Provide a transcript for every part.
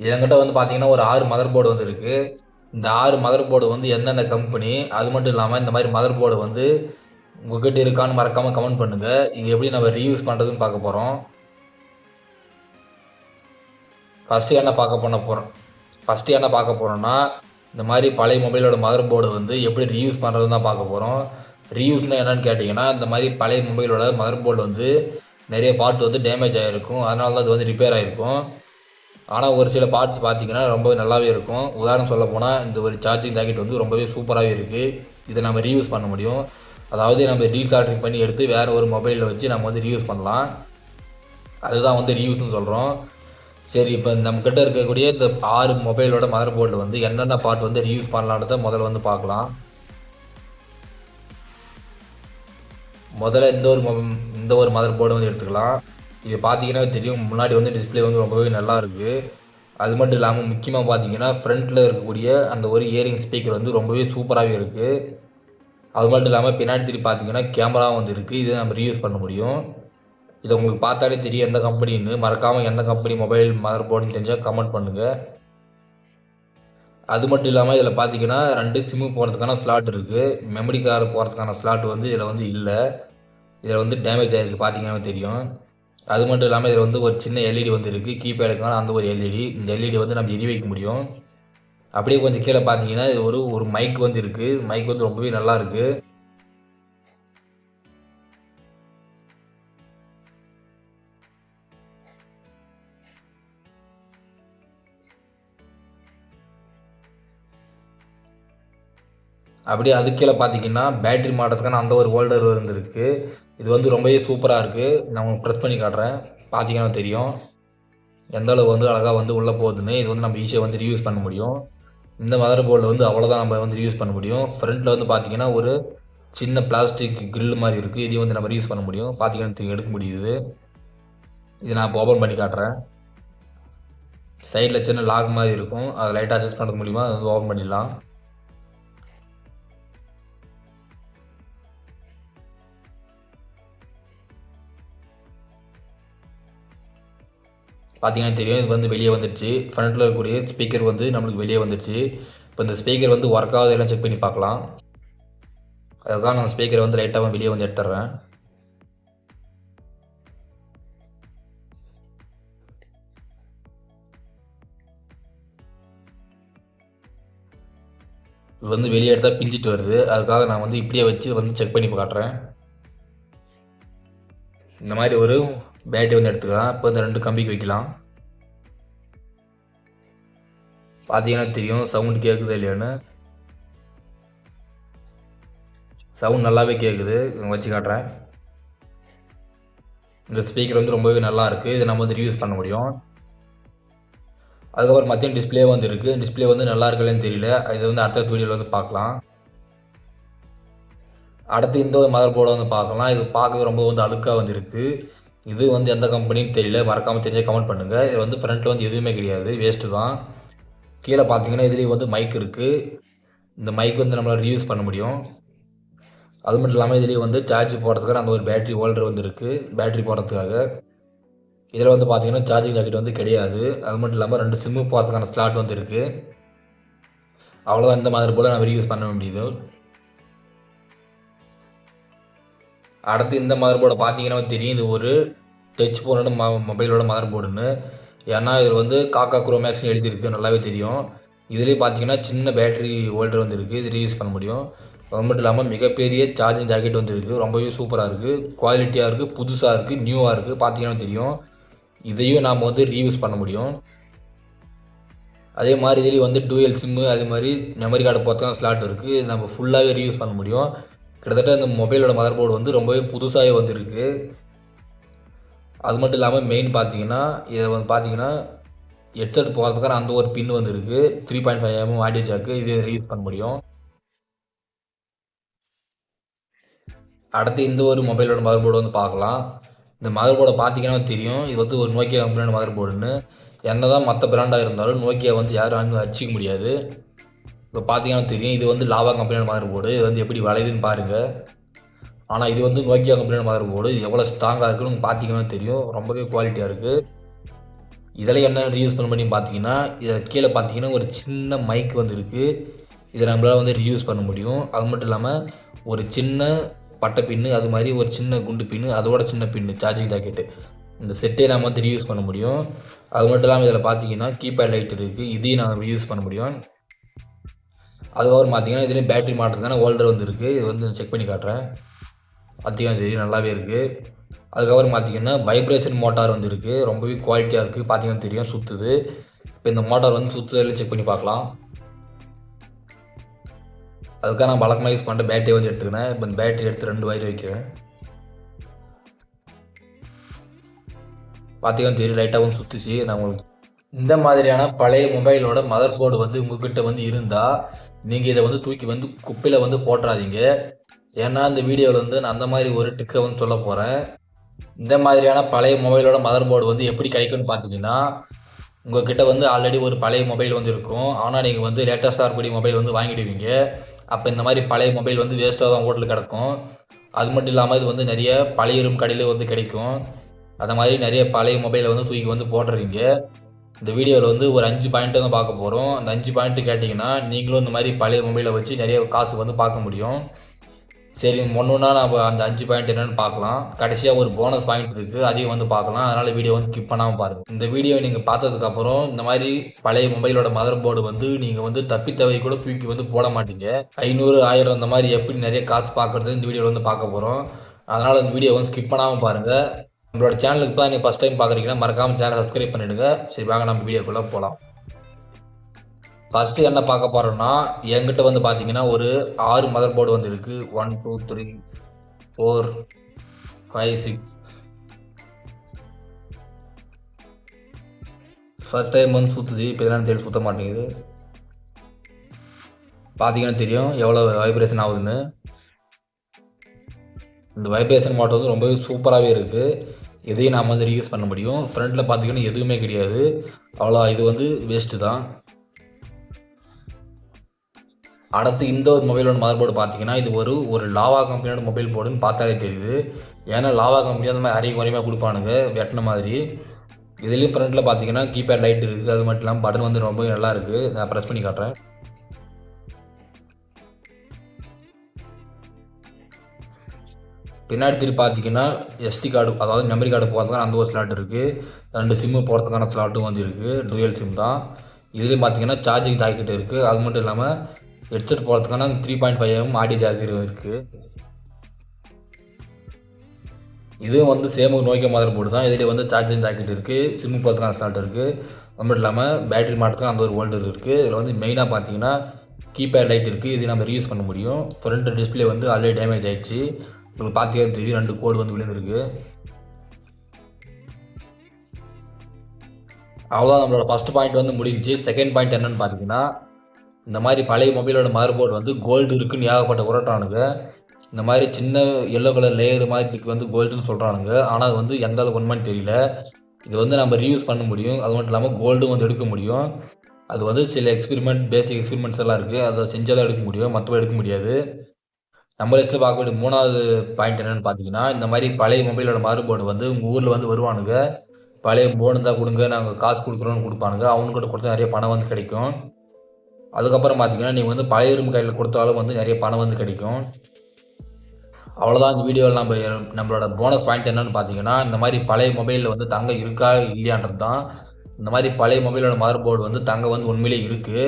என்கிட்ட வந்து பார்த்தீங்கன்னா ஒரு ஆறு மதர் போர்டு வந்து இருக்குது இந்த ஆறு மதர் போர்டு வந்து எந்தெந்த கம்பெனி அது மட்டும் இல்லாமல் இந்த மாதிரி மதர் போர்டு வந்து உங்ககிட்ட இருக்கான்னு மறக்காமல் கமெண்ட் பண்ணுங்கள் இது எப்படி நம்ம ரீயூஸ் பண்ணுறதுன்னு பார்க்க போகிறோம் ஃபஸ்ட்டு என்ன பார்க்க பண்ண போகிறோம் ஃபஸ்ட்டு என்ன பார்க்க போகிறோன்னா இந்த மாதிரி பழைய மொபைலோட மதர் போர்டு வந்து எப்படி ரீயூஸ் பண்ணுறதுன்னு தான் பார்க்க போகிறோம் ரீயூஸ்னால் என்னன்னு கேட்டிங்கன்னா இந்த மாதிரி பழைய மொபைலோட மதர் போர்டு வந்து நிறைய பார்ட் வந்து டேமேஜ் ஆகிருக்கும் அதனால தான் அது வந்து ரிப்பேர் ஆகிருக்கும் ஆனால் ஒரு சில பார்ட்ஸ் பார்த்தீங்கன்னா ரொம்பவே நல்லாவே இருக்கும். உதாரணம் சொல்ல போனால் இந்த ஒரு சார்ஜிங் ஜாக்கெட் வந்து ரொம்பவே சூப்பராகவே இருக்குது இதை நம்ம ரீயூஸ் பண்ண முடியும். அதாவது நம்ம ரீசார்ஜிங் பண்ணி எடுத்து வேறு ஒரு மொபைலில் வச்சு நம்ம வந்து ரீயூஸ் பண்ணலாம். அதுதான் வந்து ரீயூஸ்னு சொல்கிறோம் சரி இப்போ நம்மக்கிட்ட இருக்கக்கூடிய இந்த ஆறு மொபைலோட மதர் போர்டில் வந்து என்னென்ன பார்ட் வந்து ரீயூஸ் பண்ணலான்றத முதல்ல வந்து பார்க்கலாம். முதல்ல இந்த ஒரு மொ இந்த ஒரு மதர் போர்டு வந்து எடுத்துக்கலாம். இது பார்த்தீங்கன்னா தெரியும் முன்னாடி வந்து டிஸ்பிளே வந்து ரொம்பவே நல்லா இருக்குது அது மட்டும் இல்லாமல் முக்கியமாக பார்த்தீங்கன்னா ஃப்ரண்ட்டில் இருக்கக்கூடிய அந்த ஒரு இயரிங் ஸ்பீக்கர் வந்து ரொம்பவே சூப்பராகவே இருக்குது அது மட்டும் இல்லாமல் பின்னாடி திருப்பி பார்த்தீங்கன்னா கேமராவும் வந்து இருக்குது இதை நம்ம ரீயூஸ் பண்ண முடியும். இதை உங்களுக்கு பார்த்தாலே தெரியும் எந்த கம்பெனின்னு மறக்காமல் எந்த கம்பெனி மொபைல் மதர் போர்டுன்னு தெரிஞ்சால் கமெண்ட் பண்ணுங்கள் அது மட்டும் இல்லாமல் இதில் பார்த்தீங்கன்னா ரெண்டு சிம்மு போகிறதுக்கான ஸ்லாட் இருக்குது மெமரி கார்டு போகிறதுக்கான ஸ்லாட் வந்து இதில் வந்து இல்லை. இதில் வந்து டேமேஜ் ஆகிருக்கு பார்த்தீங்கன்னா தெரியும். அது மட்டும் இல்லாமல் இதில் வந்து ஒரு சின்ன எல்இடி வந்து இருக்குது கீபேடுக்கான அந்த ஒரு எல்இடி இந்த எல்இடி வந்து நம்ம எரி வைக்க முடியும். அப்படியே கொஞ்சம் கீழே பார்த்தீங்கன்னா இது ஒரு ஒரு மைக் வந்து இருக்குது மைக் வந்து ரொம்பவே நல்லா இருக்குது அப்படியே அது கீழே பார்த்தீங்கன்னா பேட்ரி மாட்டுறதுக்கான அந்த ஒரு ஹோல்டர் இருந்திருக்கு. இது வந்து ரொம்பவே சூப்பராக இருக்குது நான் உங்களுக்கு ப்ரெஸ் பண்ணி காட்டுறேன். பார்த்தீங்கன்னா தெரியும். எந்த அளவு வந்து அழகாக வந்து உள்ளே போகுதுன்னு. இது வந்து நம்ம ஈஸியாக வந்து ரியூஸ் பண்ண முடியும். இந்த மதர் போர்டில் வந்து அவ்வளோதான் நம்ம வந்து ரியூஸ் பண்ண முடியும். ஃப்ரண்ட்டில் வந்து பார்த்திங்கன்னா ஒரு சின்ன பிளாஸ்டிக் கிரில் மாதிரி இருக்குது இதையும் வந்து நம்ம யூஸ் பண்ண முடியும். பார்த்தீங்கன்னா எடுக்க முடியுது. இது நான் இப்போ ஓப்பன் பண்ணி காட்டுறேன். சைடில் சின்ன லாக் மாதிரி இருக்கும். அதை லைட்டாக அட்ஜஸ்ட் பண்ணுறது மூலிமா அதை வந்து ஓப்பன் பண்ணிடலாம். பார்த்தீங்கன்னா தெரியும் இது வந்து வெளியே வந்துடுச்சு ஃப்ரண்ட்டில் இருக்கக்கூடிய ஸ்பீக்கர் வந்து நம்மளுக்கு வெளியே வந்துடுச்சு இப்போ இந்த ஸ்பீக்கர் வந்து ஒர்க் ஆகுது எல்லாம் செக் பண்ணி பார்க்கலாம். அதுக்காக நான் ஸ்பீக்கரை வந்து லைட்டாக வெளியே வந்து எடுத்துட்றேன் இது வந்து வெளியே எடுத்தால் பிஞ்சிட்டு வருது. அதுக்காக நான் வந்து இப்படியே வச்சு வந்து செக் பண்ணி காட்டுறேன் இந்த மாதிரி ஒரு பேட்டரி வந்து எடுத்துக்கலாம். இப்போ இந்த ரெண்டு கம்பிக்கு வைக்கலாம். பார்த்தீங்கன்னா தெரியும். சவுண்டு கேட்குது இல்லையான்னு. சவுண்ட் நல்லாவே கேட்குது வச்சு காட்டுறேன். இந்த ஸ்பீக்கர் வந்து ரொம்பவே நல்லா இருக்குது இதை நம்ம வந்து ரியூஸ் பண்ண முடியும். அதுக்கப்புறம் மத்தியம் டிஸ்பிளே வந்து இருக்குது டிஸ்பிளே வந்து நல்லா இருக்கலன்னு தெரியல. இது வந்து அடுத்த வீடியோவில் வந்து பார்க்கலாம். அடுத்து இந்த மதர் போர்டை வந்து பார்க்கலாம். இது பார்க்க ரொம்ப வந்து அழுக்காக வந்து இருக்குது இது வந்து எந்த கம்பெனின்னு தெரியல. மறக்காமல் தெரிஞ்ச கமெண்ட் பண்ணுங்கள் இது வந்து ஃப்ரண்ட்டில் வந்து எதுவுமே கிடையாது. வேஸ்ட்டு தான். கீழே பார்த்தீங்கன்னா இதுலேயும் வந்து மைக் இருக்குது இந்த மைக் வந்து நம்மளால் ரீயூஸ் பண்ண முடியும். அது மட்டும் இல்லாமல் இதுலேயும் வந்து சார்ஜ் போடுறதுக்காக அந்த ஒரு பேட்ரி ஹோல்டர் வந்து இருக்குது பேட்ரி போடுறதுக்காக. இதில் வந்து பார்த்தீங்கன்னா சார்ஜிங் ஜாக்கெட் வந்து கிடையாது. அது மட்டும் இல்லாமல் ரெண்டு சிம்மு போகிறதுக்கான ஸ்லாட் வந்து இருக்குது அவ்வளோதான் இந்த மாதிரி போல் நம்ம ரீயூஸ் பண்ண முடியுது அடுத்து இந்த மதர் போர்டை பார்த்தீங்கன்னா தெரியும். இது ஒரு டச் ஃபோனோட ம மொபைலோட மதர் போர்டுன்னு ஏன்னா இதில் வந்து காக்கா குரோமேக்ஸ்னு எழுதியிருக்கு. நல்லாவே தெரியும். இதுலேயே பார்த்தீங்கன்னா சின்ன பேட்டரி ஹோல்டர் வந்து இருக்குது இது ரீயூஸ் பண்ண முடியும். அது மட்டும் இல்லாமல் மிகப்பெரிய சார்ஜிங் ஜாக்கெட் வந்து இருக்குது ரொம்பவே சூப்பராக இருக்குது குவாலிட்டியாக இருக்குது புதுசாக இருக்குது நியூவாக இருக்குது பார்த்தீங்கன்னா தெரியும். இதையும் நாம் வந்து ரீயூஸ் பண்ண முடியும். அதே மாதிரி இதுலேயும் வந்து டூஎல் சிம்மு அதே மாதிரி மெமரி கார்டு போகிறதுக்கான ஸ்லாட் இருக்குது இது நம்ம ஃபுல்லாகவே ரீயூஸ் பண்ண முடியும். கிட்டத்தட்ட இந்த மொபைலோட மதர் போர்டு வந்து ரொம்பவே புதுசாகவே வந்திருக்கு. அது மட்டும் இல்லாமல் மெயின் பார்த்தீங்கன்னா இதை வந்து பார்த்தீங்கன்னா ஹெட்செட் போகிறதுக்கான அந்த ஒரு பின் வந்து three point five MM audio jack இது ரீயூஸ் பண்ண முடியும். அடுத்து இந்த ஒரு மொபைலோட மதர் போர்டு வந்து பார்க்கலாம். இந்த மதர் போர்டை பார்த்தீங்கன்னா தெரியும். இது வந்து ஒரு நோக்கியா கம்பெனியோட மதர் போர்டுன்னு என்ன தான் மற்ற பிராண்டாக இருந்தாலும் நோக்கியா வந்து யாரும் அங்கே அச்சிக்க முடியாது. இப்போ பார்த்தீங்கன்னா தெரியும் இது வந்து லாவா கம்பெனியோட மதர் போர்டு இது வந்து எப்படி வளையுதுன்னு பாருங்கள் ஆனால் இது வந்து நோக்கியா கம்பெனியோட மதர் போர்டு இது எவ்வளோ ஸ்ட்ராங்காக இருக்குன்னு பார்த்தீங்கன்னா தெரியும். ரொம்பவே குவாலிட்டியாக இருக்குது இதில் என்ன ரீயூஸ் பண்ண முடியும் பார்த்தீங்கன்னா இதில் கீழே பார்த்தீங்கன்னா ஒரு சின்ன மைக் வந்து இருக்குது இதை நம்மளால் வந்து ரீயூஸ் பண்ண முடியும். அது மட்டும் இல்லாமல் ஒரு சின்ன பட்டை பின்னு அது மாதிரி ஒரு சின்ன குண்டு பின்னு அதோட சின்ன பின்னு சார்ஜிங் ஜாக்கெட்டு இந்த செட்டே நம்ம வந்து ரீயூஸ் பண்ண முடியும். அது மட்டும் இல்லாமல் இதில் பார்த்தீங்கன்னா கீபேட் லைட் இருக்குது இதையும் நாங்கள் ரீயூஸ் பண்ண முடியும். அதுக்கப்புறம் பார்த்தீங்கன்னா இதுலேயும் பேட்ரி மாட்டுறதுக்கான ஹோல்டர் வந்து இது வந்து செக் பண்ணி காட்டுறேன். பார்த்தீங்கன்னா தெரியும் நல்லாவே இருக்குது அதுக்கப்புறம் பார்த்தீங்கன்னா வைப்ரேஷன் மோட்டார் வந்து இருக்குது ரொம்பவே குவாலிட்டியாக இருக்குது பார்த்தீங்கன்னா தெரியும் சுற்றுது இப்போ இந்த மோட்டார் வந்து சுற்றுதலையும் செக் பண்ணி பார்க்கலாம். அதுக்காக நான் வழக்கமாக யூஸ் பண்ணுற பேட்டரி வந்து எடுத்துக்கிறேன். இப்போ இந்த பேட்டரி எடுத்து ரெண்டு வயர் வைக்கிறேன். பார்த்தீங்கன்னா தெரியும் லைட்டாகவும் சுற்றுச்சு நான் உங்களுக்கு இந்த மாதிரியான பழைய மொபைலோட மதர் போர்டு வந்து உங்ககிட்ட வந்து இருந்தால் நீங்கள் இதை வந்து தூக்கி வந்து குப்பையில் வந்து போட்டுறாதீங்க. ஏன்னா இந்த வீடியோவில் வந்து நான் அந்த மாதிரி ஒரு ட்ரிக்கை வந்து சொல்ல போகிறேன் இந்த மாதிரியான பழைய மொபைலோட மதர் போர்டு வந்து எப்படி கிடைக்கும்னு பார்த்தீங்கன்னா உங்ககிட்ட வந்து ஆல்ரெடி ஒரு பழைய மொபைல் வந்து இருக்கும். ஆனால் நீங்கள் வந்து லேட்டஸ்ட்டாக இருக்கக்கூடிய மொபைல் வந்து வாங்கிடுவீங்க. அப்போ இந்த மாதிரி பழைய மொபைல் வந்து வேஸ்ட்டாக தான் ஹோட்டலில் கிடக்கும். அது மட்டும் இல்லாமல் இது வந்து நிறைய பழைய ரூம் கடையில் வந்து கிடைக்கும். அந்த மாதிரி நிறைய பழைய மொபைலை வந்து தூக்கி வந்து போடுறீங்க இந்த வீடியோவில் வந்து ஒரு அஞ்சு பாயிண்ட்டு தான் பார்க்க போகிறோம் அந்த அஞ்சு பாயிண்ட்டு கேட்டிங்கன்னா நீங்களும் இந்த மாதிரி பழைய மொபைலை வச்சு நிறைய காசு வந்து பார்க்க முடியும். சரி ஒன்றுனா நம்ம அந்த அஞ்சு பாயிண்ட் என்னென்னு பார்க்கலாம். கடைசியாக ஒரு போனஸ் பாயிண்ட் இருக்குது அதையும் வந்து பார்க்கலாம். அதனால் வீடியோ வந்து ஸ்கிப் பண்ணாமல் பாருங்கள் இந்த வீடியோ நீங்கள் பார்த்ததுக்கப்புறம் இந்த மாதிரி பழைய மொபைலோட மதர் போர்டு வந்து நீங்கள் வந்து தப்பி தவறி கூட தூக்கி வந்து போட மாட்டீங்க. ஐநூறு ஆயிரம் இந்த மாதிரி எப்படி நிறைய காசு பார்க்குறது இந்த வீடியோவில் வந்து பார்க்க போகிறோம் அதனால் இந்த வீடியோ வந்து ஸ்கிப் பண்ணாமல் பாருங்கள் நம்மளோட சேனலுக்கு தான் நீங்கள் ஃபஸ்ட் டைம் பார்க்குறீங்கன்னா மறக்காமல் சேனல் சப்ஸ்கிரைப் பண்ணிவிடுங்க சரி வாங்க நம்ம வீடியோக்குள்ளே போகலாம் ஃபஸ்ட்டு என்ன பார்க்க போகிறோம்னா என்கிட்ட வந்து பார்த்தீங்கன்னா ஒரு ஆறு மதர் போர்டு வந்து இருக்குது one two three four five six first time வந்து சுற்றுச்சு இப்போ இதெல்லாம் தேடி சுற்ற மாட்டேங்குது. பார்த்தீங்கன்னா தெரியும் எவ்வளோ வைப்ரேஷன் ஆகுதுன்னு. இந்த வைப்ரேஷன் மோட்டர் வந்து ரொம்பவே சூப்பராகவே இருக்குது இதையும் நாம் வந்து ரீயூஸ் பண்ண முடியும். ஃப்ரண்ட்டில் பார்த்தீங்கன்னா எதுவுமே கிடையாது. அவ்வளோ இது வந்து வேஸ்ட்டு தான். அடுத்து இந்த ஒரு மொபைலோட மதர் போர்டு பார்த்தீங்கன்னா இது ஒரு ஒரு லாவா கம்பெனியோட மொபைல் போர்டுன்னு பார்த்தாலே தெரியுது. ஏன்னா லாவா கம்பெனி அந்த மாதிரி அரை குறையமாக கொடுப்பானுங்க வெட்டின மாதிரி. இதுலேயும் ஃப்ரண்ட்டில் பார்த்தீங்கன்னா கீபேட் லைட் இருக்குது அது மட்டும் இல்லாமல் பட்டன் வந்து ரொம்ப நல்லா இருக்குது நான் ப்ரெஸ் பண்ணி காட்டுறேன். பின்னாடி திருப்பி பார்த்தீங்கன்னா எஸ்டி கார்டு அதாவது மெமரி கார்டு போகிறதுக்கான அந்த ஒரு ஸ்லாட் இருக்குது ரெண்டு சிம்மு போகிறதுக்கான ஸ்லாட்டும் வந்து இருக்குது டூயல் சிம் தான். இதுலேயும் பார்த்தீங்கன்னா சார்ஜிங் ஜாக்கெட் இருக்குது அது மட்டும் இல்லாமல் ஹெட்செட் போகிறதுக்கான three point five M audio jacket இருக்குது இதுவும் வந்து சேமு நோக்கிய மாதிரி போட்டு தான் இதில் வந்து சார்ஜிங் ஜாக்கெட் இருக்குது சிம்மு போகிறதுக்கான ஸ்லாட் இருக்குது அது மட்டும் இல்லாமல் பேட்டரி மாட்டுறதுக்கு அந்த ஒரு ஹோல்டர் இருக்குது இதில் வந்து மெயினாக பார்த்தீங்கன்னா கீபேட் லைட் இருக்குது இது நம்ம ரீயூஸ் பண்ண முடியும். ஃப்ரண்ட் டிஸ்பிளே வந்து ஆல்ரெடி டேமேஜ் ஆயிடுச்சு. உங்களுக்கு பார்த்தே தெரியும் ரெண்டு கோடு வந்து விழுந்துருக்கு. அவ்வளோதான் நம்மளோட ஃபஸ்ட் பாயிண்ட் வந்து முடிஞ்சிச்சு. செகண்ட் பாயிண்ட் என்னன்னு பார்த்தீங்கன்னா இந்த மாதிரி பழைய மொபைலோட மதர் போர்டு வந்து கோல்டு இருக்குன்னு ஏகப்பட்ட உரட்டானுங்க. இந்த மாதிரி சின்ன எல்லோ கலர் லேயர் மாதிரி வந்து கோல்டுன்னு சொல்கிறானுங்க ஆனால் அது வந்து எந்த அளவுக்கு உண்மைன்னு தெரியல. இது வந்து நம்ம ரீயூஸ் பண்ண முடியும். அது மட்டும் இல்லாமல் கோல்டும் வந்து எடுக்க முடியும். அது வந்து சில எக்ஸ்பெரிமெண்ட் பேசிக் எக்ஸ்பெரிமெண்ட்ஸ் எல்லாம் இருக்குது அதை செஞ்சால் தான் எடுக்க முடியும். மற்றபடி எடுக்க முடியாது. நம்ம லிஸ்ட்டில் பார்க்கக்கூடிய மூணாவது பாயிண்ட் என்னென்னு பார்த்தீங்கன்னா இந்த மாதிரி பழைய மொபைலோட மாறுபாடு வந்து உங்கள் ஊரில் வந்து வருவானுங்க. பழைய போன் தான் கொடுங்க நாங்கள் காசு கொடுக்குறோன்னு கொடுப்பானுங்க. அவனுக்கிட்ட கொடுத்தா நிறைய பணம் வந்து கிடைக்கும். அதுக்கப்புறம் பார்த்தீங்கன்னா நீங்கள் வந்து பழைய ரூம் கையில் கொடுத்தாலும் வந்து நிறைய பணம் வந்து கிடைக்கும். அவ்வளோதான் இந்த வீடியோவில் நம்ம நம்மளோட போனஸ் பாயிண்ட் என்னென்னு பார்த்தீங்கன்னா இந்த மாதிரி பழைய மொபைலில் வந்து தங்க இருக்கா இல்லையான்றது தான் இந்த மாதிரி பழைய மொபைலோட மாறுபாடு வந்து தங்க வந்து உண்மையிலே இருக்குது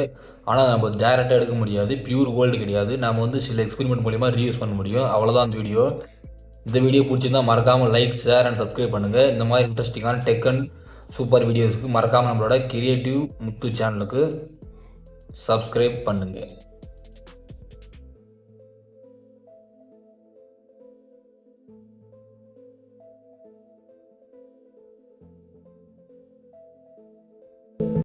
ஆனால் நம்ம டேரெக்டாக எடுக்க முடியாது. பியூர் கோல்டு கிடையாது. நம்ம வந்து சில எக்ஸ்பெரிமெண்ட் மூலிமா ரீயூஸ் பண்ண முடியும். அவ்வளோதான் அந்த வீடியோ இந்த வீடியோ பிடிச்சிருந்தா மறக்காமல் லைக் ஷேர் அண்ட் சப்ஸ்கிரைப் பண்ணுங்கள் இந்த மாதிரி இன்ட்ரெஸ்டிங்கான டெக் அண்ட் சூப்பர் வீடியோஸ்க்கு மறக்காமல் நம்மளோட கிரியேட்டிவ் முத்து சேனலுக்கு சப்ஸ்கிரைப் பண்ணுங்கள்